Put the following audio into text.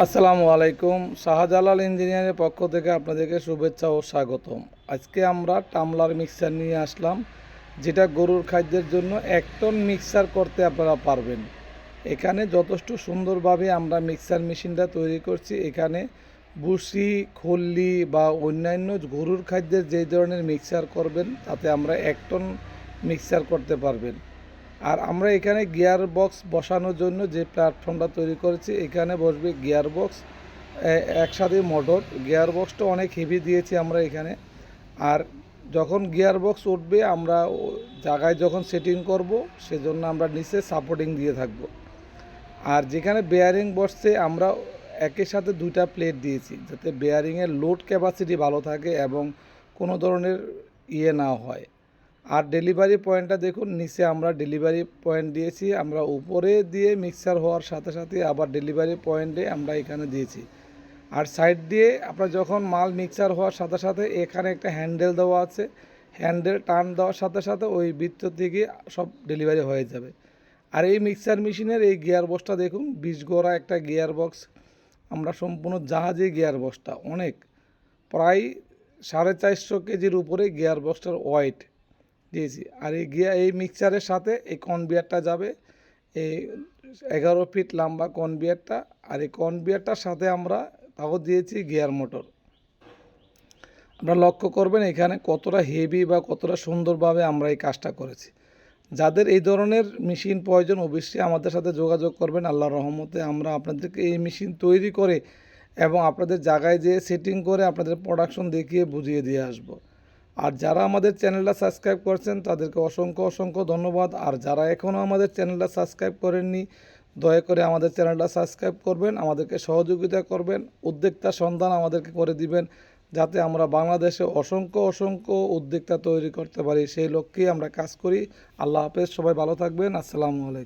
আসসালামু আলাইকুম। শাহজালাল ইঞ্জিনিয়ারের পক্ষ থেকে আপনাদেরকে শুভেচ্ছা ও স্বাগতম। আজকে আমরা টামলার মিক্সার নিয়ে আসলাম, যেটা গরুর খাদ্যের জন্য এক টন মিক্সার করতে আপনারা পারবেন। এখানে যথেষ্ট সুন্দরভাবে আমরা মিক্সার মেশিনটা তৈরি করছি। এখানে বুসি খল্লি বা অন্যান্য গরুর খাদ্যের যে ধরনের মিক্সার করবেন, তাতে আমরা এক টন মিক্সার করতে পারবেন। আর আমরা এখানে গিয়ার বক্স বসানোর জন্য যে প্ল্যাটফর্মটা তৈরি করেছি, এখানে বসবে গিয়ার বক্স একসাথে মোটর। গিয়ার বক্সটা অনেক হেভি দিয়েছি আমরা এখানে। আর যখন গিয়ার বক্স উঠবে, আমরা জায়গায় যখন সেটিং করব, সেজন্য আমরা নিচে সাপোর্টিং দিয়ে থাকব। আর যেখানে বেয়ারিং বসছে, আমরা একের সাথে দুইটা প্লেট দিয়েছি, যাতে বেয়ারিংয়ের লোড ক্যাপাসিটি ভালো থাকে এবং কোনো ধরনের ইয়ে না হয়। আর ডেলিভারি পয়েন্টটা দেখুন, নিচে আমরা ডেলিভারি পয়েন্ট দিয়েছি, আমরা উপরে দিয়ে মিক্সার হওয়ার সাথে সাথে আবার ডেলিভারি পয়েন্টে আমরা এখানে দিয়েছি। আর সাইড দিয়ে আপনার যখন মাল মিক্সার হওয়ার সাথে সাথে এখানে একটা হ্যান্ডেল দেওয়া আছে হ্যান্ডেল টান দেওয়ার সাথে সাথে ওই বৃত্ত থেকে সব ডেলিভারি হয়ে যাবে। আর এই মিক্সার মেশিনের এই গিয়ার বক্সটা দেখুন বিশ গোড়া একটা গিয়ার বক্স আমরা সম্পূর্ণ জাহাজে গিয়ার বক্সটা অনেক। প্রায় সাড়ে চারশো কেজির উপরে গিয়ার বক্সটার ওয়েট দিয়েছি আর এই গিয়া, এই মিক্সারের সাথে এই কনবিয়ারটা যাবে। এই এগারো ফিট লম্বা কনবিয়ারটা আর এই কনবিয়ারটার সাথে আমরা তাও দিয়েছি গিয়ার মোটর। আপনারা লক্ষ্য করবেন এখানে কতটা হেভি বা কতটা সুন্দরভাবে আমরা এই কাজটা করেছি। যাদের এই ধরনের মেশিন প্রয়োজন, অবশ্যই আমাদের সাথে যোগাযোগ করবেন। আল্লাহর রহমতে আমরা আপনাদেরকে এই মেশিন তৈরি করে এবং আপনাদের জায়গায় যেয়ে সেটিং করে আপনাদের প্রোডাকশন দেখিয়ে বুঝিয়ে দিয়ে আসব। আর যারা আমাদের চ্যানেলটা সাবস্ক্রাইব করছেন, তাদেরকে অসংখ্য অসংখ্য ধন্যবাদ। আর যারা এখনও আমাদের চ্যানেলটা সাবস্ক্রাইব করেননি, দয়া করে আমাদের চ্যানেলটা সাবস্ক্রাইব করবেন, আমাদেরকে সহযোগিতা করবেন, উদ্যোক্তা সন্ধান আমাদেরকে করে দিবেন, যাতে আমরা বাংলাদেশে অসংখ্য অসংখ্য উদ্যোক্তা তৈরি করতে পারি। সেই লক্ষ্যেই আমরা কাজ করি। আল্লাহ হাফেজ, সবাই ভালো থাকবেন। আসসালামু আলাইকুম।